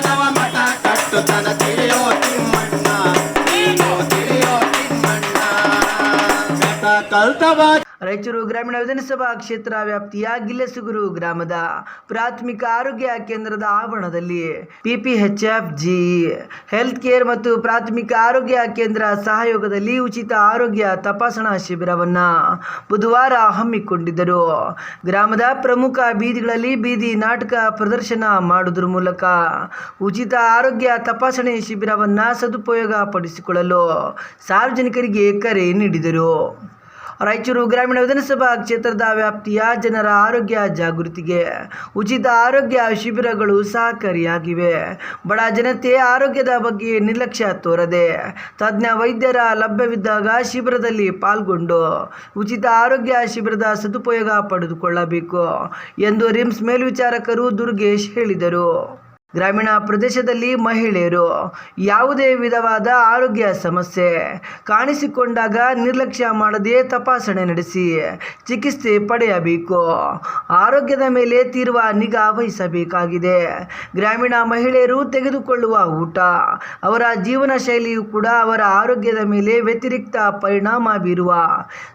ಮಾನವ ಮಠ ಕಟ್ಟುತನ ತಿಳಿಯೋ ತಿಮ್ಮಣ್ಣ. ತಿಳಿಯೋ ತಿಮ್ಮಣ್ಣ. ರಾಯಚೂರು ಗ್ರಾಮೀಣ ವಿಧಾನಸಭಾ ಕ್ಷೇತ್ರ ವ್ಯಾಪ್ತಿಯ ಗಿಲ್ಲೆಸುಗುರು ಗ್ರಾಮದ ಪ್ರಾಥಮಿಕ ಆರೋಗ್ಯ ಕೇಂದ್ರದ ಆವರಣದಲ್ಲಿ ಪಿಪಿಎಚ್ಎಫ್ ಜಿ ಹೆಲ್ತ್ ಕೇರ್ ಮತ್ತು ಪ್ರಾಥಮಿಕ ಆರೋಗ್ಯ ಕೇಂದ್ರ ಸಹಯೋಗದಲ್ಲಿ ಉಚಿತ ಆರೋಗ್ಯ ತಪಾಸಣಾ ಶಿಬಿರವನ್ನ ಬುಧವಾರ ಹಮ್ಮಿಕೊಂಡಿದ್ದರು. ಗ್ರಾಮದ ಪ್ರಮುಖ ಬೀದಿಗಳಲ್ಲಿ ಬೀದಿ ನಾಟಕ ಪ್ರದರ್ಶನ ಮಾಡುವುದರ ಮೂಲಕ ಉಚಿತ ಆರೋಗ್ಯ ತಪಾಸಣೆ ಶಿಬಿರವನ್ನ ಸದುಪಯೋಗ ಪಡಿಸಿಕೊಳ್ಳಲು ಸಾರ್ವಜನಿಕರಿಗೆ ಕರೆ ನೀಡಿದರು. ರಾಯಚೂರು ಗ್ರಾಮೀಣ ವಿಧಾನಸಭಾ ಕ್ಷೇತ್ರದ ವ್ಯಾಪ್ತಿಯ ಜನರ ಆರೋಗ್ಯ ಜಾಗೃತಿಗೆ ಉಚಿತ ಆರೋಗ್ಯ ಶಿಬಿರಗಳು ಸಹಕಾರಿಯಾಗಿವೆ. ಬಡ ಜನತೆ ಆರೋಗ್ಯದ ಬಗ್ಗೆ ನಿರ್ಲಕ್ಷ್ಯ ತೋರದೆ ತಜ್ಞ ವೈದ್ಯರ ಲಭ್ಯವಿದ್ದಾಗ ಶಿಬಿರದಲ್ಲಿ ಪಾಲ್ಗೊಂಡು ಉಚಿತ ಆರೋಗ್ಯ ಶಿಬಿರದ ಸದುಪಯೋಗ ಪಡೆದುಕೊಳ್ಳಬೇಕು ಎಂದು ರಿಮ್ಸ್ ಮೇಲ್ವಿಚಾರಕರು ದುರ್ಗೇಶ್ ಹೇಳಿದರು. ಗ್ರಾಮೀಣ ಪ್ರದೇಶದಲ್ಲಿ ಮಹಿಳೆಯರು ಯಾವುದೇ ವಿಧವಾದ ಆರೋಗ್ಯ ಸಮಸ್ಯೆ ಕಾಣಿಸಿಕೊಂಡಾಗ ನಿರ್ಲಕ್ಷ್ಯ ಮಾಡದೆ ತಪಾಸಣೆ ನಡೆಸಿ ಚಿಕಿತ್ಸೆ ಪಡೆಯಬೇಕು. ಆರೋಗ್ಯದ ಮೇಲೆ ತೀರ್ವ ನಿಗಾ ವಹಿಸಬೇಕಾಗಿದೆ. ಗ್ರಾಮೀಣ ಮಹಿಳೆಯರು ತೆಗೆದುಕೊಳ್ಳುವ ಊಟ, ಅವರ ಜೀವನ ಶೈಲಿಯು ಕೂಡ ಅವರ ಆರೋಗ್ಯದ ಮೇಲೆ ವ್ಯತಿರಿಕ್ತ ಪರಿಣಾಮ ಬೀರುವ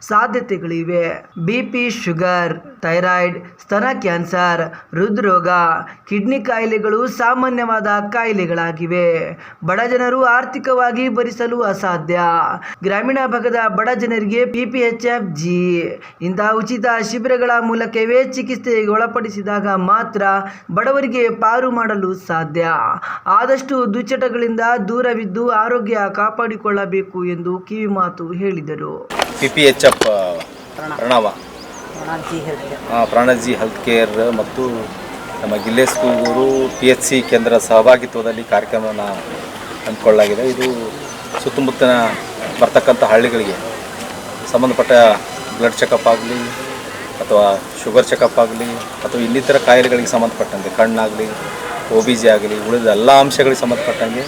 ಸಾಧ್ಯತೆಗಳಿವೆ. ಬಿ ಪಿ ಶುಗರ್, ಥೈರಾಯ್ಡ್, ಸ್ತನ ಕ್ಯಾನ್ಸರ್, ಹೃದ್ರೋಗ, ಕಿಡ್ನಿ ಕಾಯಿಲೆಗಳು ಸಾಮಾನ್ಯವಾದ ಕಾಯಿಲೆಗಳಾಗಿವೆ. ಬಡ ಜನರು ಆರ್ಥಿಕವಾಗಿ ಭರಿಸಲು ಅಸಾಧ್ಯ. ಗ್ರಾಮೀಣ ಭಾಗದ ಬಡ ಜನರಿಗೆ ಪಿಪಿಎಚ್ಎಫ್ ಜಿ ಇಂತಹ ಉಚಿತ ಶಿಬಿರಗಳ ಮೂಲಕವೇ ಚಿಕಿತ್ಸೆಗೆ ಒಳಪಡಿಸಿದಾಗ ಮಾತ್ರ ಬಡವರಿಗೆ ಪಾರು ಮಾಡಲು ಸಾಧ್ಯ. ಆದಷ್ಟು ದುಶ್ಚಟಗಳಿಂದ ದೂರವಿದ್ದು ಆರೋಗ್ಯ ಕಾಪಾಡಿಕೊಳ್ಳಬೇಕು ಎಂದು ಕಿವಿಮಾತು ಹೇಳಿದರು. ಪ್ರಣವ. ಪ್ರಾಣಜಿ ಹೆಲ್ತ್ ಕೇರ್ ಮತ್ತು ನಮ್ಮ ಗಿಲ್ಲೇಸ್ಕೂರು ಪಿ ಎಚ್ ಸಿ ಕೇಂದ್ರ ಸಹಭಾಗಿತ್ವದಲ್ಲಿ ಕಾರ್ಯಕ್ರಮವನ್ನು ಹಮ್ಮಿಕೊಳ್ಳಲಾಗಿದೆ. ಇದು ಸುತ್ತಮುತ್ತಲಿನ ಬರ್ತಕ್ಕಂಥ ಹಳ್ಳಿಗಳಿಗೆ ಸಂಬಂಧಪಟ್ಟ ಬ್ಲಡ್ ಚೆಕಪ್ ಆಗಲಿ ಅಥವಾ ಶುಗರ್ ಚೆಕಪ್ ಆಗಲಿ ಅಥವಾ ಇನ್ನಿತರ ಕಾಯಿಲೆಗಳಿಗೆ ಸಂಬಂಧಪಟ್ಟಂತೆ ಕಣ್ಣಾಗಲಿ ಒ ಬಿ ಜಿ ಆಗಲಿ, ಉಳಿದ ಎಲ್ಲ ಅಂಶಗಳಿಗೆ ಸಂಬಂಧಪಟ್ಟಂಗೆ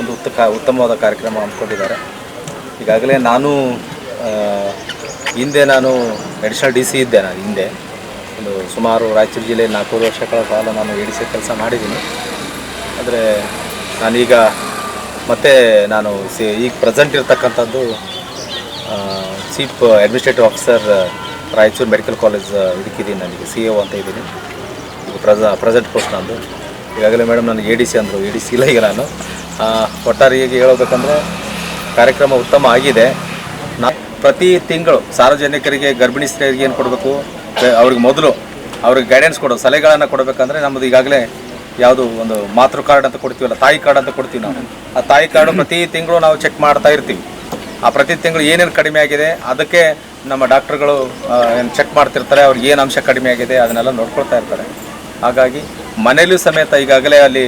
ಒಂದು ಉತ್ತ ಉತ್ತಮವಾದ ಕಾರ್ಯಕ್ರಮ ಹಮ್ಮಿಕೊಂಡಿದ್ದಾರೆ. ಈಗಾಗಲೇ ನಾನು ಹಿಂದೆ ನಾನು ಅಡಿಷನಲ್ ಡಿ ಸಿ ಇದ್ದೆ ನಾನು, ಹಿಂದೆ. ಒಂದು ಸುಮಾರು ರಾಯಚೂರು ಜಿಲ್ಲೆಯಲ್ಲಿ ನಾಲ್ಕೂರು ವರ್ಷಗಳ ಕಾಲ ನಾನು ಎ ಡಿ ಸಿ ಕೆಲಸ ಮಾಡಿದ್ದೀನಿ. ಆದರೆ ನಾನೀಗ ಮತ್ತೆ ನಾನು ಸಿ ಈಗ ಪ್ರೆಸೆಂಟ್ ಇರ್ತಕ್ಕಂಥದ್ದು chief administrative officer Raichur medical college ಇದಕ್ಕಿದ್ದೀನಿ ನನಗೆ ಸಿ ಎ ಅಂತ ಇದ್ದೀನಿ. ಈಗ ಪ್ರೆಸ ಪ್ರೆಸೆಂಟ್ ಪೋಸ್ಟ್ ನಂದು ಈಗಾಗಲೇ ಮೇಡಮ್ ನನಗೆ ಎ ಡಿ ಸಿ ಅಂದರು ಎ ಡಿ ಸಿ ಇಲ್ಲ ಈಗ ನಾನು. ಆ, ಒಟ್ಟಾರೆ ಈಗ ಹೇಳಬೇಕಂದ್ರೆ ಕಾರ್ಯಕ್ರಮ ಉತ್ತಮ ಆಗಿದೆ. ನಾ ಪ್ರತಿ ತಿಂಗಳು ಸಾರ್ವಜನಿಕರಿಗೆ ಗರ್ಭಿಣಿ ಸ್ತ್ರೀಯರಿಗೆ ಏನು ಕೊಡಬೇಕು? ಅವ್ರಿಗೆ ಮೊದಲು ಅವ್ರಿಗೆ ಗೈಡೆನ್ಸ್ ಕೊಡೋದು ಸಲಹೆಗಳನ್ನು ಕೊಡಬೇಕಂದ್ರೆ ನಮ್ಮದು ಈಗಾಗಲೇ ಯಾವುದು ಒಂದು ಮಾತೃ ಕಾರ್ಡ್ ಅಂತ ಕೊಡ್ತೀವಲ್ಲ, ತಾಯಿ ಕಾರ್ಡ್ ಅಂತ ಕೊಡ್ತೀವಿ ನಾವು. ಆ ತಾಯಿ ಕಾರ್ಡು ಪ್ರತಿ ತಿಂಗಳು ನಾವು ಚೆಕ್ ಮಾಡ್ತಾ ಇರ್ತೀವಿ. ಆ ಪ್ರತಿ ತಿಂಗಳು ಏನೇನು ಕಡಿಮೆ ಆಗಿದೆ, ಅದಕ್ಕೆ ನಮ್ಮ ಡಾಕ್ಟ್ರುಗಳು ಏನು ಚೆಕ್ ಮಾಡ್ತಿರ್ತಾರೆ, ಅವ್ರಿಗೆ ಏನು ಅಂಶ ಕಡಿಮೆ ಆಗಿದೆ ಅದನ್ನೆಲ್ಲ ನೋಡ್ಕೊಳ್ತಾ ಇರ್ತಾರೆ. ಹಾಗಾಗಿ ಮನೆಯಲ್ಲೂ ಸಮೇತ ಈಗಾಗಲೇ ಅಲ್ಲಿ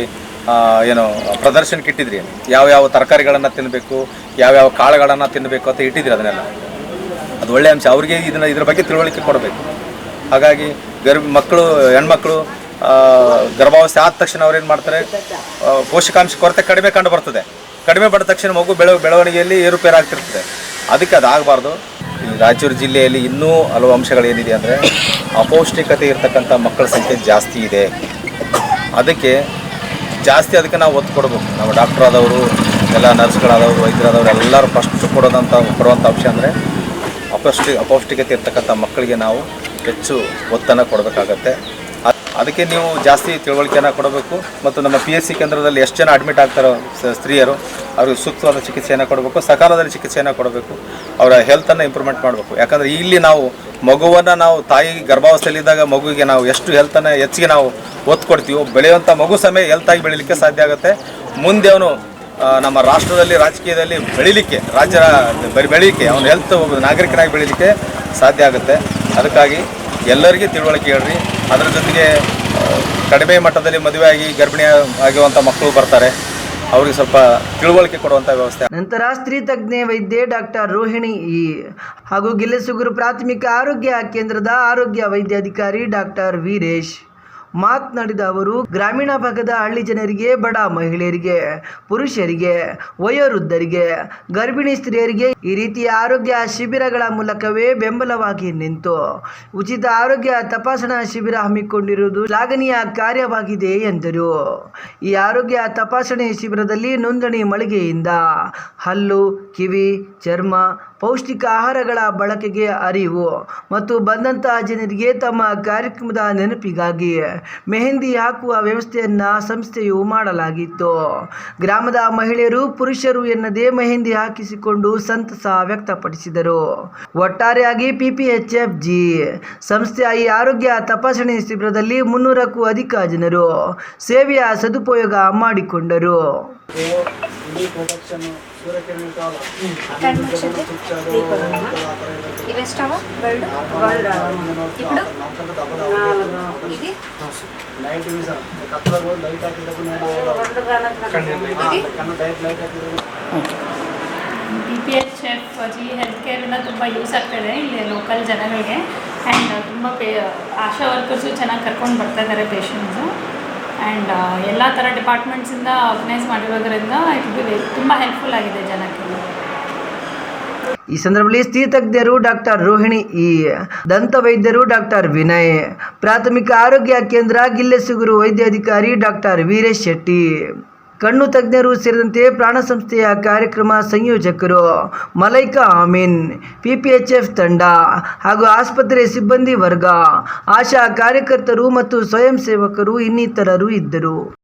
ಏನು ಪ್ರದರ್ಶನಕ್ಕೆ ಇಟ್ಟಿದ್ರಿ. ಯಾವ ಯಾವ ತರಕಾರಿಗಳನ್ನು ತಿನ್ನಬೇಕು ಯಾವ್ಯಾವ ಕಾಳುಗಳನ್ನು ತಿನ್ನಬೇಕು ಅಂತ ಇಟ್ಟಿದ್ರಿ ಅದನ್ನೆಲ್ಲ. ಅದು ಒಳ್ಳೆಯ ಅಂಶ. ಅವ್ರಿಗೆ ಇದನ್ನ, ಇದ್ರ ಬಗ್ಗೆ ತಿಳುವಳಿಕೆ ಕೊಡಬೇಕು. ಹಾಗಾಗಿ ಗರ್ಭ ಮಕ್ಕಳು, ಹೆಣ್ಮಕ್ಳು ಗರ್ಭಾವಸ್ಥೆ ಆದ ತಕ್ಷಣ ಅವ್ರೇನು ಮಾಡ್ತಾರೆ? ಪೋಷಕಾಂಶ ಕೊರತೆ ಕಡಿಮೆ ಕಂಡು ಬರ್ತದೆ. ಕಡಿಮೆ ಬಂದ ತಕ್ಷಣ ಮಗು ಬೆಳ ಬೆಳವಣಿಗೆಯಲ್ಲಿ ಏರುಪೇರಾಗ್ತಿರ್ತದೆ. ಅದಕ್ಕೆ ಅದಾಗಬಾರ್ದು ಈ ರಾಯಚೂರು ಜಿಲ್ಲೆಯಲ್ಲಿ ಇನ್ನೂ ಹಲವು ಅಂಶಗಳೇನಿದೆ ಅಂದರೆ ಅಪೌಷ್ಟಿಕತೆ ಇರತಕ್ಕಂಥ ಮಕ್ಕಳ ಸಂಖ್ಯೆ ಜಾಸ್ತಿ ಇದೆ. ಅದಕ್ಕೆ ಜಾಸ್ತಿ ಅದಕ್ಕೆ ನಾವು ಒತ್ತು ಕೊಡಬೇಕು. ನಾವು ಡಾಕ್ಟರ್ ಆದವರು, ಎಲ್ಲ ನರ್ಸ್ಗಳಾದವರು, ವೈದ್ಯರಾದವರು ಎಲ್ಲರೂ ಫಸ್ಟ್ ಕೊಡೋದಂಥ ಕೊಡುವಂಥ ಅಂಶ ಅಂದರೆ ಅಪೌಷ್ಟಿ, ಅಪೌಷ್ಟಿಕತೆ ಇರ್ತಕ್ಕಂಥ ಮಕ್ಕಳಿಗೆ ನಾವು ಹೆಚ್ಚು ಒತ್ತನ್ನು ಕೊಡಬೇಕಾಗತ್ತೆ. ಅದ್- ಅದಕ್ಕೆ ನೀವು ಜಾಸ್ತಿ ತಿಳುವಳಿಕೆಯನ್ನು ಕೊಡಬೇಕು ಮತ್ತು ನಮ್ಮ ಪಿ ಎಸ್ ಸಿ ಕೇಂದ್ರದಲ್ಲಿ ಎಷ್ಟು ಜನ ಅಡ್ಮಿಟ್ ಆಗ್ತಾರೋ ಸ್ತ್ರೀಯರು, ಅವ್ರಿಗೆ ಸೂಕ್ತವಾದ ಚಿಕಿತ್ಸೆಯನ್ನು ಕೊಡಬೇಕು ಸಕಾಲದಲ್ಲಿ ಚಿಕಿತ್ಸೆಯನ್ನು ಕೊಡಬೇಕು, ಅವರ ಹೆಲ್ತನ್ನು ಇಂಪ್ರೂವ್ಮೆಂಟ್ ಮಾಡಬೇಕು. ಯಾಕಂದರೆ ಇಲ್ಲಿ ನಾವು ಮಗುವನ್ನು ನಾವು ತಾಯಿ ಗರ್ಭಾವಸ್ಥೆಯಲ್ಲಿದ್ದಾಗ ಮಗುವಿಗೆ ನಾವು ಎಷ್ಟು ಹೆಲ್ತನ್ನು ಹೆಚ್ಚಿಗೆ ನಾವು ಒತ್ತು ಕೊಡ್ತೀವೋ ಬೆಳೆಯುವಂಥ ಮಗು ಸಮಯ ಹೆಲ್ತಾಗಿ ಬೆಳೀಲಿಕ್ಕೆ ಸಾಧ್ಯ ಆಗುತ್ತೆ. ಮುಂದೆ ಅವನು ನಮ್ಮ ರಾಷ್ಟ್ರದಲ್ಲಿ ರಾಜಕೀಯದಲ್ಲಿ ಬೆಳೀಲಿಕ್ಕೆ, ರಾಜ್ಯ ಬೆಳೀಲಿಕ್ಕೆ, ಅವನ ಹೆಲ್ತ್ ನಾಗರಿಕನಾಗಿ ಬೆಳೀಲಿಕ್ಕೆ ಸಾಧ್ಯ ಆಗುತ್ತೆ. ಅದಕ್ಕಾಗಿ ಎಲ್ಲರಿಗೂ ತಿಳುವಳಿಕೆ ಹೇಳ್ರಿ. ಅದರ ಜೊತೆಗೆ ಕಡಿಮೆ ಮಟ್ಟದಲ್ಲಿ ಮದುವೆ ಆಗಿ ಗರ್ಭಿಣಿ ಆಗಿರುವಂಥ ಮಕ್ಕಳು ಬರ್ತಾರೆ. ಅವ್ರಿಗೆ ಸ್ವಲ್ಪ ತಿಳುವಳಿಕೆ ಕೊಡುವಂಥ ವ್ಯವಸ್ಥೆ. ನಂತರ ಸ್ತ್ರೀ ತಜ್ಞೆ ವೈದ್ಯೆ ಡಾಕ್ಟರ್ ರೋಹಿಣಿ ಹಾಗೂ ಗಿಲ್ಲಸುಗುರು ಪ್ರಾಥಮಿಕ ಆರೋಗ್ಯ ಕೇಂದ್ರದ ಆರೋಗ್ಯ ವೈದ್ಯಾಧಿಕಾರಿ ಡಾಕ್ಟರ್ ವೀರೇಶ್. ಮಾತನಾಡಿದ ಅವರು, ಗ್ರಾಮೀಣ ಭಾಗದ ಹಳ್ಳಿ ಜನರಿಗೆ, ಬಡ ಮಹಿಳೆಯರಿಗೆ, ಪುರುಷರಿಗೆ, ವಯೋವೃದ್ಧರಿಗೆ, ಗರ್ಭಿಣಿ ಸ್ತ್ರೀಯರಿಗೆ ಈ ರೀತಿಯ ಆರೋಗ್ಯ ಶಿಬಿರಗಳ ಮೂಲಕವೇ ಬೆಂಬಲವಾಗಿ ನಿಂತು, ಉಚಿತ ಆರೋಗ್ಯ ತಪಾಸಣಾ ಶಿಬಿರ ಹಮ್ಮಿಕೊಂಡಿರುವುದು ಶ್ಲಾಘನೀಯ ಕಾರ್ಯವಾಗಿದೆ ಎಂದರು. ಈ ಆರೋಗ್ಯ ತಪಾಸಣೆ ಶಿಬಿರದಲ್ಲಿ ನೋಂದಣಿ ಮಳಿಗೆಯಿಂದ ಹಲ್ಲು, ಕಿವಿ, ಚರ್ಮ, ಪೌಷ್ಟಿಕ ಆಹಾರಗಳ ಬಳಕೆಗೆ ಅರಿವು ಮತ್ತು ಬಂದಂತಹ ಜನರಿಗೆ ತಮ್ಮ ಕಾರ್ಯಕ್ರಮದ ನೆನಪಿಗಾಗಿ ಮೆಹಂದಿ ಹಾಕುವ ವ್ಯವಸ್ಥೆಯನ್ನು ಸಂಸ್ಥೆಯು ಮಾಡಲಾಗಿತ್ತು. ಗ್ರಾಮದ ಮಹಿಳೆಯರು ಪುರುಷರು ಎನ್ನದೇ ಮೆಹಂದಿ ಹಾಕಿಸಿಕೊಂಡು ಸಂತಸ ವ್ಯಕ್ತಪಡಿಸಿದರು. ಒಟ್ಟಾರೆಯಾಗಿ ಪಿಪಿಎಚ್ಎಫ್ ಜಿ. ಸಂಸ್ಥೆಯ ಈ ಆರೋಗ್ಯ ತಪಾಸಣೆ ಶಿಬಿರದಲ್ಲಿ ಮುನ್ನೂರಕ್ಕೂ ಅಧಿಕ ಜನರು ಸೇವೆಯ ಸದುಪಯೋಗ ಮಾಡಿಕೊಂಡರು. ఇవేస్తావా గోల్డ్ ఇప్పుడు ఇది B P H F G health ಕೇರಿಂದ ತುಂಬ ಯೂಸ್ ಆಗ್ತಾಯಿದೆ ಇಲ್ಲಿ ಲೋಕಲ್ ಜನಗಳಿಗೆ ಆ್ಯಂಡ್ ತುಂಬ ಪೇ ಆಶಾ ವರ್ಕರ್ಸು ಚೆನ್ನಾಗಿ ಕರ್ಕೊಂಡು ಬರ್ತಾ ಇದ್ದಾರೆ ಪೇಷಂಟ್ಸು ಆ್ಯಂಡ್ ಎಲ್ಲ ಥರ ಡಿಪಾರ್ಟ್ಮೆಂಟ್ಸಿಂದ ಆರ್ಗನೈಸ್ ಮಾಡಿರೋದ್ರಿಂದ ಇದು ತುಂಬ ಹೆಲ್ಪ್ಫುಲ್ ಆಗಿದೆ ಜನಕ್ಕೆ. ಈ ಸಂದರ್ಭದಲ್ಲಿ ಸ್ತ್ರೀ ತಜ್ಞರು ಡಾಕ್ಟರ್ ರೋಹಿಣಿ, ಈ ದಂತ ವೈದ್ಯರು ಡಾಕ್ಟರ್ ವಿನಯ್, ಪ್ರಾಥಮಿಕ ಆರೋಗ್ಯ ಕೇಂದ್ರ ಗಿಲ್ಲೆಸುಗುರು ವೈದ್ಯಾಧಿಕಾರಿ ಡಾಕ್ಟರ್ ವೀರೇಶ್ ಶೆಟ್ಟಿ. ಕಣ್ಣು ತಜ್ಞರು ಸೇರಿದಂತೆ ಪ್ರಾಣ ಸಂಸ್ಥೆಯ ಕಾರ್ಯಕ್ರಮ ಸಂಯೋಜಕರು. ಮಲೈಕಾ ಆಮೀನ್. ಪಿಪಿಎಚ್ಎಫ್ ತಂಡ ಹಾಗೂ ಆಸ್ಪತ್ರೆ ಸಿಬ್ಬಂದಿ ವರ್ಗ. ಆಶಾ ಕಾರ್ಯಕರ್ತರು ಮತ್ತು ಸ್ವಯಂ ಸೇವಕರು ಇನ್ನಿತರರು ಇದ್ದರು.